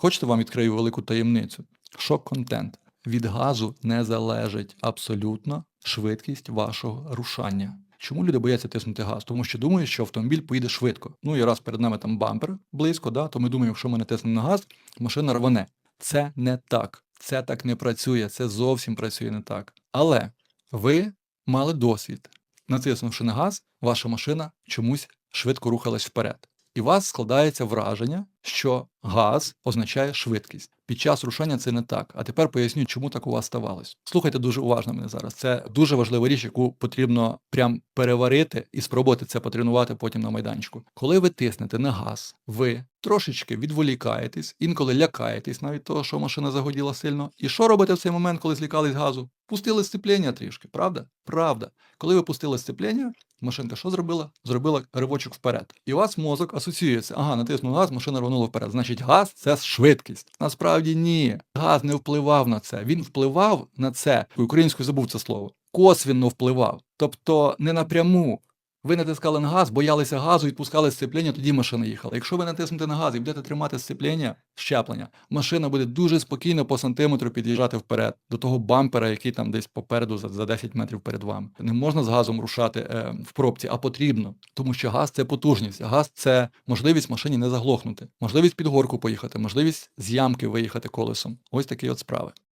Хочете вам відкрию велику таємницю? Шок-контент. Від газу не залежить абсолютно швидкість вашого рушання. Чому люди бояться тиснути газ? Тому що думають, що автомобіль поїде швидко. Ну і раз перед нами там бампер близько, да, то ми думаємо, якщо ми не тиснемо на газ, машина рване. Це не так. Це так не працює, це зовсім працює не так. Але ви мали досвід. Натиснувши на газ, ваша машина чомусь швидко рухалась вперед. І у вас складається враження, що газ означає швидкість. Під час рушання це не так. А тепер поясню, чому так у вас ставалось. Слухайте дуже уважно мене зараз. Це дуже важлива річ, яку потрібно прям переварити і спробувати це потренувати потім на майданчику. Коли ви тиснете на газ, ви трошечки відволікаєтесь, інколи лякаєтесь навіть того, що машина загоділа сильно. І що робите в цей момент, коли злякались газу? Пустили сцеплення трішки, правда? Правда. Коли ви пустили сцеплення, машинка що зробила? Зробила ривочок вперед. І у вас мозок асоціюється. Ага, натиснув газ, машина рванула вперед. Значить, газ це швидкість. Насправді ні. Газ не впливав на це. Він впливав на це. Українською забув це слово. Косвінно впливав. Тобто не напряму. Ви натискали на газ, боялися газу, відпускали сцеплення, тоді машина їхала. Якщо ви натиснете на газ і будете тримати сцеплення, щеплення, машина буде дуже спокійно по сантиметру під'їжджати вперед до того бампера, який там десь попереду за, за 10 метрів перед вами. Не можна з газом рушати е, в пробці, а потрібно, тому що газ це потужність. Газ це можливість машині не заглохнути, можливість під горку поїхати, можливість з ямки виїхати колесом. Ось такі от справи.